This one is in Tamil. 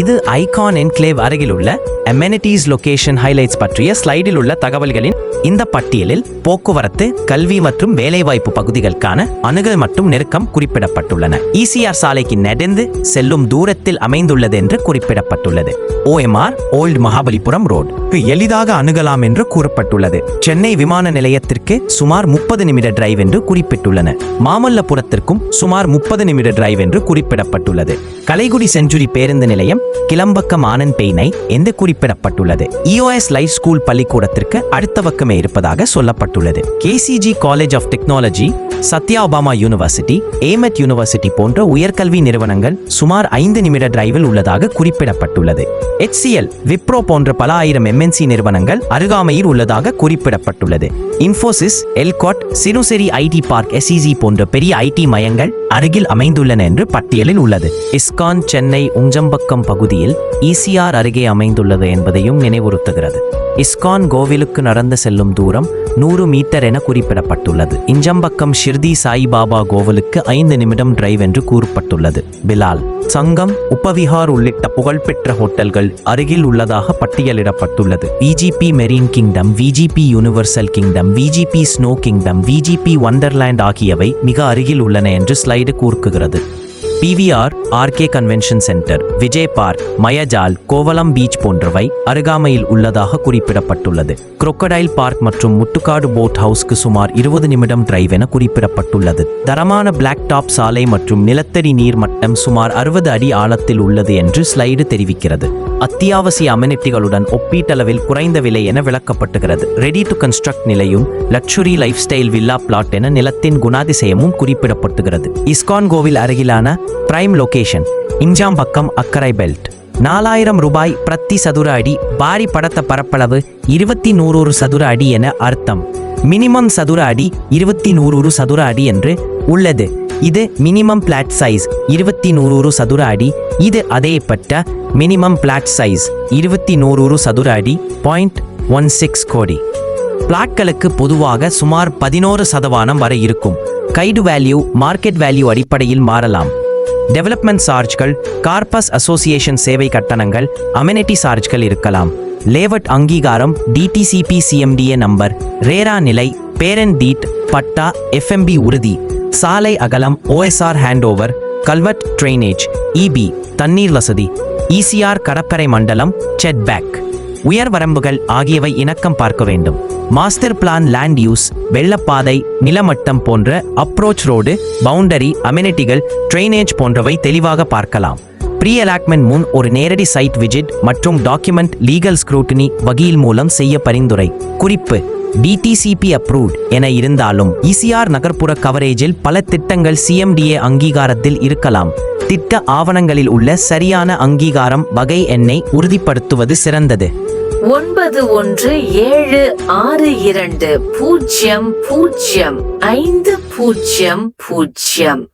இது ஐகான் என்க்ளேவ் அருகில் உள்ள அமெனிட்டிஸ் லொகேஷன் ஹைலைட்ஸ் பற்றிய ஸ்லைடில் உள்ள தகவல்களின் இந்த பட்டியலில் போக்குவரத்து கல்வி மற்றும் வேலைவாய்ப்பு பகுதிகளுக்கான அணுகல் மற்றும் நெருக்கம் குறிப்பிடப்பட்டுள்ளன. இசிஆர் சாலைக்கு நடந்து செல்லும் தூரத்தில் அமைந்துள்ளது என்று குறிப்பிடப்பட்டுள்ளது. ஓஎம்ஆர் ஓல்ட் மகாபலிபுரம் ரோடு எளிதாக அணுகலாம் என்று கூறப்பட்டுள்ளது. சென்னை விமான நிலையத்திற்கு சுமார் முப்பது நிமிட டிரைவ் என்று குறிப்பிட்டுள்ளன. மாமல்லபுரத்திற்கும் சுமார் முப்பது நிமிட டிரைவ் என்று குறிப்பிடப்பட்டுள்ளது. கலைகுடி செஞ்சுரி பேருந்து நிலையம் கிளம்பக்கம் ஆனந்த் பெயினை என்று குறிப்பிடப்பட்டுள்ளது? இஓஎஸ் லைஃப் ஸ்கூல் பள்ளிக்கூடத்திற்கு அடுத்த பக்கமே இருப்பதாக சொல்லப்பட்டுள்ளது. KCG college of technology Sathyabama university AMET university போன்ற உயர்கல்வி நிறுவனங்கள் சுமார் ஐந்து நிமிட டிரைவில் உள்ளதாக குறிப்பிடப்பட்டுள்ளது. எச்சிஎல் விப்ரோ போன்ற பல ஆயிரம் எம்என்சி நிறுவனங்கள் அருகாமையில் உள்ளதாக குறிப்பிடப்பட்டுள்ளது. Infosys ELCOT Siruseri IT park SEZ போன்ற பெரிய ஐடி மையங்கள் அருகில் அமைந்துள்ளன என்று பட்டியலில் உள்ளது. இஸ்கான் சென்னை உஞ்சம்பக்கம் பகுதியில் இசிஆர் அருகே அமைந்துள்ளது என்பதையும் நினைவுறுத்துகிறது. இஸ்கான் கோவிலுக்கு நடந்து செல்லும் தூரம் நூறு மீட்டர் என குறிப்பிடப்பட்டுள்ளது. இஞ்சம்பக்கம் ஷிர்தி சாய்பாபா கோவிலுக்கு ஐந்து நிமிடம் டிரைவ் என்று கூறப்பட்டுள்ளது. பிலால் சங்கம் உப்பவிஹார் உள்ளிட்ட புகழ்பெற்ற ஹோட்டல்கள் அருகில் உள்ளதாக பட்டியலிடப்பட்டுள்ளது. VGP marine kingdom VGP universal kingdom VGP snow kingdom VGP wonderland ஆகியவை மிக அருகில் உள்ளன என்று ஸ்லைடு கூறுகிறது. PVR RK convention centre Vijay park Mayajaal Kovalam beach போன்றவை அருகாமையில் உள்ளதாக குறிப்பிடப்பட்டுள்ளது. குரொக்கடைல் பார்க் மற்றும் முட்டுக்காடு போட் ஹவுஸ்க்கு சுமார் இருபது நிமிடம் டிரைவ் என குறிப்பிடப்பட்டுள்ளது. தரமான பிளாக் டாப் சாலை மற்றும் நிலத்தடி நீர் மட்டம் சுமார் அறுபது அடி ஆழத்தில் உள்ளது என்று ஸ்லைடு தெரிவிக்கிறது. அத்தியாவசிய அமெனிட்டிகளுடன் ஒப்பீட்டளவில் குறைந்த விலை என விளக்கப்பட்டுகிறது. ரெடி டு கன்ஸ்ட்ரக்ட் நிலையும் luxury lifestyle villa plot என நிலத்தின் குணாதிசயமும் குறிப்பிடப்பட்டுகிறது. இஸ்கான் கோவில் அருகிலான பிரைம் லொகேஷன் இஞ்சாம்பக்கம் அக்கரை பெல்ட் நாலாயிரம் ரூபாய் பிரத்தி சதுர அடி பாரி படத்த பரப்பளவு இருபத்தி நூறு சதுர அடி என அர்த்தம். மினிமம் சதுர அடி இருபத்தி நூறு சதுர அடி என்று உள்ளது. இது மினிமம் பிளாட் சைஸ் இருபத்தி நூறு சதுர அடி. இது அதேப்பட்ட மினிமம் பிளாட் சைஸ் இருபத்தி நூறு சதுர அடி பாயிண்ட் ஒன் சிக்ஸ் கோடி. பிளாட்களுக்கு பொதுவாக சுமார் பதினோரு சதவானம் வரை இருக்கும். கைடு வேல்யூ மார்க்கெட் வேல்யூ அடிப்படையில் மாறலாம். டெவலப்மெண்ட் சார்ஜ்கள் கார்பஸ் அசோசியேஷன் சேவை கட்டணங்கள் அமெனிட்டி சார்ஜ்கள் இருக்கலாம். லேவட் அங்கீகாரம் டிடிசிபி சிஎம்டிஏ நம்பர் ரேரா நிலை பேரன் டீட் பட்டா எஃப்எம்பி உறுதி. சாலை அகலம் OSR handover culvert drainage EB தண்ணீர் வசதி இசிஆர் கடற்கரை மண்டலம் செட்பேக் உயர் வரம்புகள் ஆகியவை இணக்கம் பார்க்க வேண்டும். மாஸ்டர் பிளான் லேண்ட் யூஸ் வெள்ளப்பாதை நிலமட்டம் போன்ற அப்ரோச் ரோடு பவுண்டரி அமெனிட்டிகள் ட்ரைனேஜ் போன்றவை தெளிவாக பார்க்கலாம். ப்ரீ அலாக்மெண்ட் முன் ஒரு நேரடி சைட் விஜிட் மற்றும் டாக்குமெண்ட் லீகல் ஸ்க்ரூட்டினி வகையில் மூலம் செய்ய பரிந்துரை. குறிப்பு டிடிசிபி அப்ரூவ்ட் என இருந்தாலும் இசிஆர் நகர்ப்புற கவரேஜில் பல திட்டங்கள் சிஎம்டிஏ அங்கீகாரத்தில் இருக்கலாம். திட்ட ஆவணங்களில் உள்ள சரியான அங்கீகாரம் வகை எண்ணை உறுதிப்படுத்துவது சிறந்தது. ஒன்பது ஒன்று ஏழு ஆறு இரண்டு பூஜ்ஜியம் பூஜ்ஜியம் ஐந்து பூஜ்ஜியம் பூஜ்ஜியம்